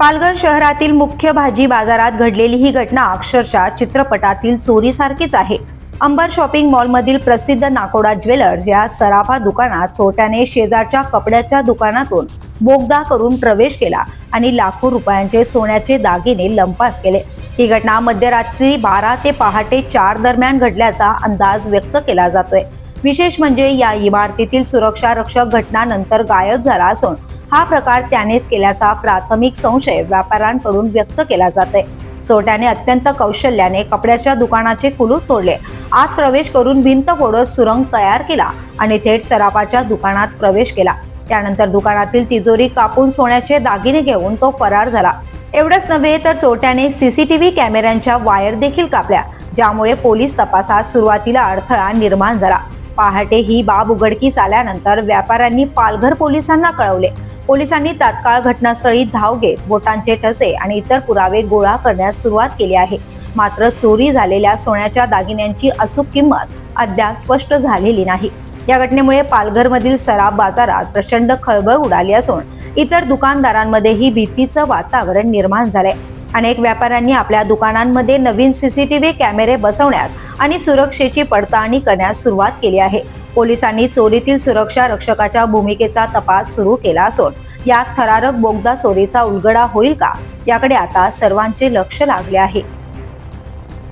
पालघर शहरातील मुख्य भाजी बाजारात घडलेली ही घटना अक्षरशः चित्रपटातील चोरीसारखीच आहे. अंबर शॉपिंग मॉलमधील प्रसिद्ध नाकोडा ज्वेलर्स या सराफा दुकानात चोट्याने शेजारच्या कपड्याच्या दुकानातून बोगदा करून प्रवेश केला आणि लाखो रुपयांचे सोन्याचे दागिने लंपास केले. ही घटना मध्यरात्री बारा ते पहाटे चार दरम्यान घडल्याचा अंदाज व्यक्त केला जातोय. विशेष म्हणजे या इमारतीतील सुरक्षा रक्षक घटनानंतर गायब झाला असून हा प्रकार त्यानेच केल्याचा प्राथमिक संशय व्यापाऱ्यांकडून व्यक्त केला जातोय. चोरट्याने अत्यंत कौशल्याने कपड्याच्या दुकानाचे कुलूप तोडले. आत प्रवेश करून भिंत फोडत सुरंग तयार केला आणि थेट सराफाच्या दुकानात प्रवेश केला. त्यानंतर दुकानातील तिजोरी कापून सोन्याचे दागिने घेऊन तो फरार झाला. एवढंच नव्हे तर चोरट्याने सीसीटीव्ही कॅमेऱ्यांच्या वायर देखील कापल्या ज्यामुळे पोलीस तपासात सुरुवातीला अडथळा निर्माण झाला. पहाटे ही बाब उघडकीस आल्यानंतर व्यापाऱ्यांनी पालघर पोलिसांना कळवले. पोलिसांनी तात्काळ घटनास्थळी धाव घेत बोटांचे ठसे आणि इतर पुरावे गोळा करण्यास सुरुवात केली आहे. मात्र चोरी झालेल्या सोन्याच्या दागिन्यांची अचूक किंमत अद्याप स्पष्ट झालेली नाही. या घटनेमुळे पालघरमधील सराफ बाजारात प्रचंड खळबळ उडाली असून इतर दुकानदारांमध्येही भीतीचं वातावरण निर्माण झालंय. अनेक व्यापाऱ्यांनी आपल्या दुकानांमध्ये नवीन सीसीटीव्ही कॅमेरे बसवण्यात आणि सुरक्षेची पडताळणी करण्यास सुरुवात केली आहे. पोलिसांनी चोरीतील सुरक्षा रक्षकाच्या भूमिकेचा तपास सुरू केला असून यात थरारक बोगदा चोरीचा उलगडा होईल का? याकडे आता सर्वांचे लक्ष लागले आहे.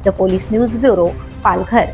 The police news bureau Palghar.